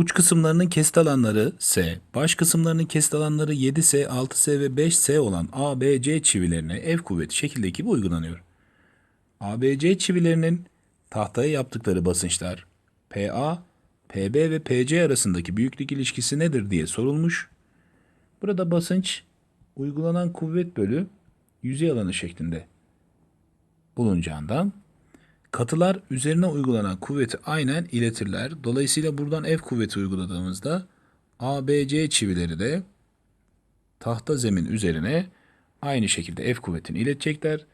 Uç kısımlarının kesit alanları S, baş kısımlarının kesit alanları 7S, 6S ve 5S olan ABC çivilerine F kuvveti şekildeki gibi uygulanıyor. ABC çivilerinin tahtaya yaptıkları basınçlar PA, PB ve PC arasındaki büyüklük ilişkisi nedir diye sorulmuş. Burada basınç uygulanan kuvvet bölü yüzey alanı şeklinde bulunacağından katılar üzerine uygulanan kuvveti aynen iletirler. Dolayısıyla buradan F kuvveti uyguladığımızda ABC çivileri de tahta zemin üzerine aynı şekilde F kuvvetini iletecekler.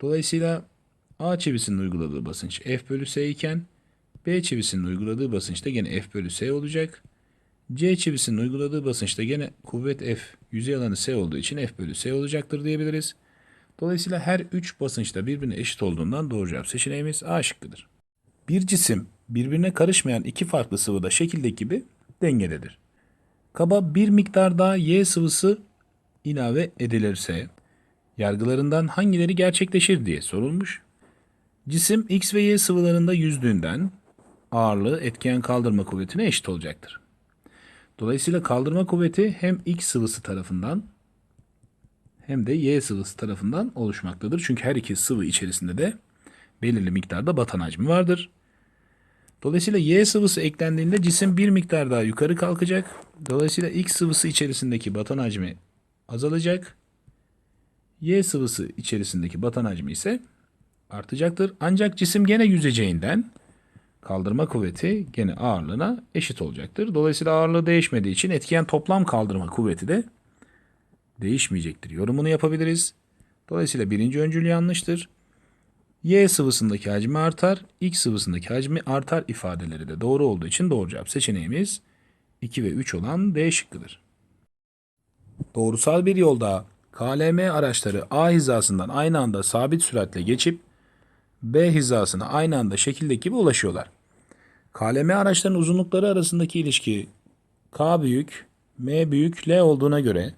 Dolayısıyla A çivisinin uyguladığı basınç F bölü S iken B çivisinin uyguladığı basınç da gene F bölü S olacak. C çivisinin uyguladığı basınç da gene kuvvet F, yüzey alanı S olduğu için F bölü S olacaktır diyebiliriz. Dolayısıyla her üç basınç da birbirine eşit olduğundan doğru cevap seçeneğimiz A şıkkıdır. Bir cisim birbirine karışmayan iki farklı sıvıda şekildeki gibi dengededir. Kaba bir miktar daha Y sıvısı ilave edilirse yargılarından hangileri gerçekleşir diye sorulmuş. Cisim X ve Y sıvılarında yüzdüğünden ağırlığı etken kaldırma kuvvetine eşit olacaktır. Dolayısıyla kaldırma kuvveti hem X sıvısı tarafından hem de Y sıvısı tarafından oluşmaktadır. Çünkü her iki sıvı içerisinde de belirli miktarda batan hacmi vardır. Dolayısıyla Y sıvısı eklendiğinde cisim bir miktar daha yukarı kalkacak. Dolayısıyla X sıvısı içerisindeki batan hacmi azalacak. Y sıvısı içerisindeki batan hacmi ise artacaktır. Ancak cisim gene yüzeceğinden kaldırma kuvveti gene ağırlığına eşit olacaktır. Dolayısıyla ağırlığı değişmediği için etkiyen toplam kaldırma kuvveti de değişmeyecektir. Yorumunu yapabiliriz. Dolayısıyla birinci öncül yanlıştır. Y sıvısındaki hacmi artar, X sıvısındaki hacmi artar ifadeleri de doğru olduğu için doğru cevap seçeneğimiz 2 ve 3 olan D şıkkıdır. Doğrusal bir yolda KLM araçları A hizasından aynı anda sabit süratle geçip B hizasına aynı anda şekildeki gibi ulaşıyorlar. KLM araçlarının uzunlukları arasındaki ilişki K büyük, M büyük, L olduğuna göre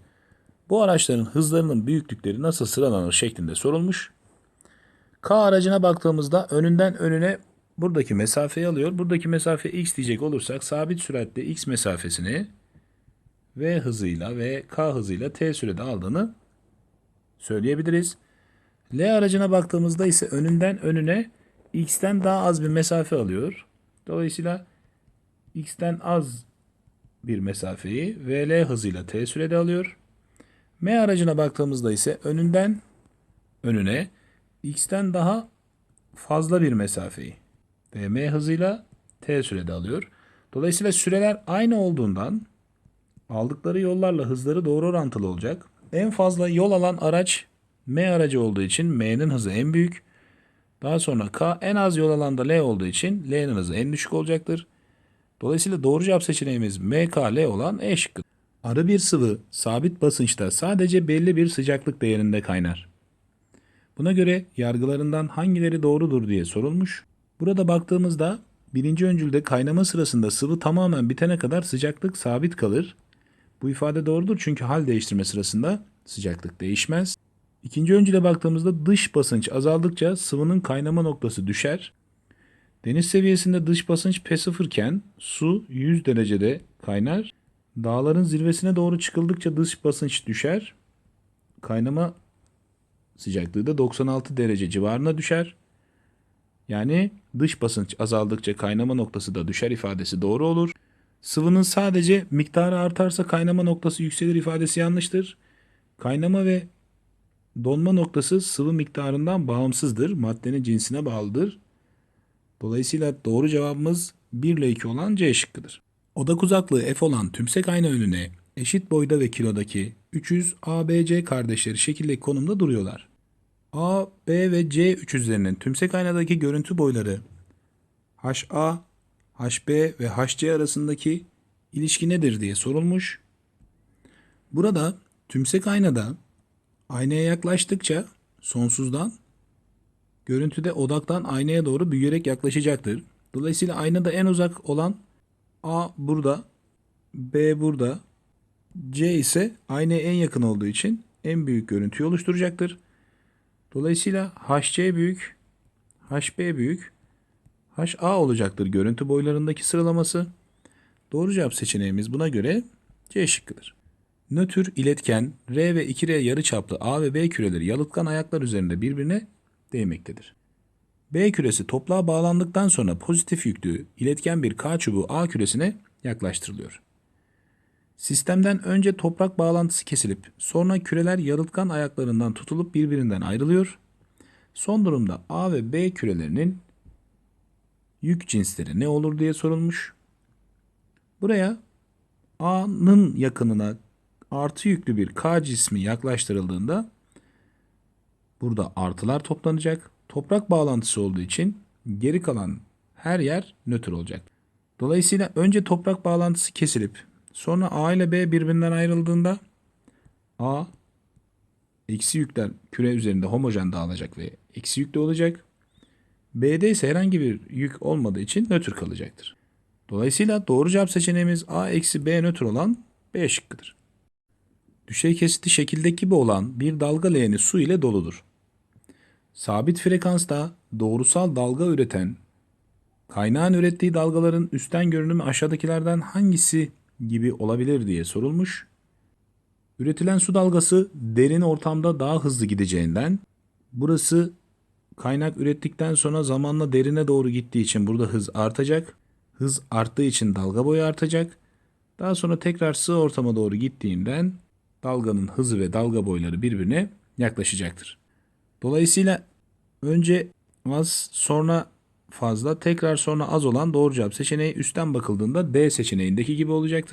bu araçların hızlarının büyüklükleri nasıl sıralanır şeklinde sorulmuş. K aracına baktığımızda önünden önüne buradaki mesafeyi alıyor. Buradaki mesafe x diyecek olursak sabit süratle x mesafesini v hızıyla ve k hızıyla t sürede aldığını söyleyebiliriz. L aracına baktığımızda ise önünden önüne x'ten daha az bir mesafe alıyor. Dolayısıyla x'ten az bir mesafeyi vl hızıyla t sürede alıyor. M aracına baktığımızda ise önünden önüne x'ten daha fazla bir mesafeyi vm hızıyla t sürede alıyor. Dolayısıyla süreler aynı olduğundan aldıkları yollarla hızları doğru orantılı olacak. En fazla yol alan araç M aracı olduğu için M'nin hızı en büyük. Daha sonra K en az yol alanda L olduğu için L'nin hızı en düşük olacaktır. Dolayısıyla doğru cevap seçeneğimiz MKL olan E şıkkı. Arı bir sıvı sabit basınçta sadece belli bir sıcaklık değerinde kaynar. Buna göre yargılarından hangileri doğrudur diye sorulmuş. Burada baktığımızda birinci öncülde kaynama sırasında sıvı tamamen bitene kadar sıcaklık sabit kalır. Bu ifade doğrudur çünkü hal değiştirme sırasında sıcaklık değişmez. İkinci öncüle baktığımızda dış basınç azaldıkça sıvının kaynama noktası düşer. Deniz seviyesinde dış basınç P0 iken su 100 derecede kaynar. Dağların zirvesine doğru çıkıldıkça dış basınç düşer. Kaynama sıcaklığı da 96 derece civarına düşer. Yani dış basınç azaldıkça kaynama noktası da düşer ifadesi doğru olur. Sıvının sadece miktarı artarsa kaynama noktası yükselir ifadesi yanlıştır. Kaynama ve donma noktası sıvı miktarından bağımsızdır. Maddenin cinsine bağlıdır. Dolayısıyla doğru cevabımız 1 ile 2 olan C şıkkıdır. Odak uzaklığı F olan tümsek ayna önüne eşit boyda ve kilodaki 300 ABC kardeşleri şekildeki konumda duruyorlar. A, B ve C üçüzlerinin tümsek aynadaki görüntü boyları HA, HB ve HC arasındaki ilişki nedir diye sorulmuş. Burada tümsek aynada aynaya yaklaştıkça sonsuzdan görüntüde odaktan aynaya doğru büyüyerek yaklaşacaktır. Dolayısıyla aynada en uzak olan A burada, B burada, C ise aynaya en yakın olduğu için en büyük görüntüyü oluşturacaktır. Dolayısıyla HC büyük, HB büyük, HA olacaktır görüntü boylarındaki sıralaması. Doğru cevap seçeneğimiz buna göre C şıkkıdır. Nötr iletken R ve 2R yarıçaplı A ve B küreleri yalıtkan ayaklar üzerinde birbirine değmektedir. B küresi topluğa bağlandıktan sonra pozitif yüklü iletken bir K çubuğu A küresine yaklaştırılıyor. Sistemden önce toprak bağlantısı kesilip sonra küreler yalıtkan ayaklarından tutulup birbirinden ayrılıyor. Son durumda A ve B kürelerinin yük cinsleri ne olur diye sorulmuş. Buraya A'nın yakınına artı yüklü bir K cismi yaklaştırıldığında burada artılar toplanacak. Toprak bağlantısı olduğu için geri kalan her yer nötr olacak. Dolayısıyla önce toprak bağlantısı kesilip sonra A ile B birbirinden ayrıldığında A eksi yükler küre üzerinde homojen dağılacak ve eksi yüklü olacak. B'de ise herhangi bir yük olmadığı için nötr kalacaktır. Dolayısıyla doğru cevap seçeneğimiz A eksi B nötr olan B şıkkıdır. Düşey kesitli şekildeki gibi olan bir dalga leğeni su ile doludur. Sabit frekansta doğrusal dalga üreten kaynağın ürettiği dalgaların üstten görünümü aşağıdakilerden hangisi gibi olabilir diye sorulmuş. Üretilen su dalgası derin ortamda daha hızlı gideceğinden burası kaynak ürettikten sonra zamanla derine doğru gittiği için burada hız artacak. Hız arttığı için dalga boyu artacak. Daha sonra tekrar sığ ortama doğru gittiğinden dalganın hızı ve dalga boyları birbirine yaklaşacaktır. Dolayısıyla önce az sonra fazla tekrar sonra az olan doğru cevap seçeneği üstten bakıldığında D seçeneğindeki gibi olacaktır.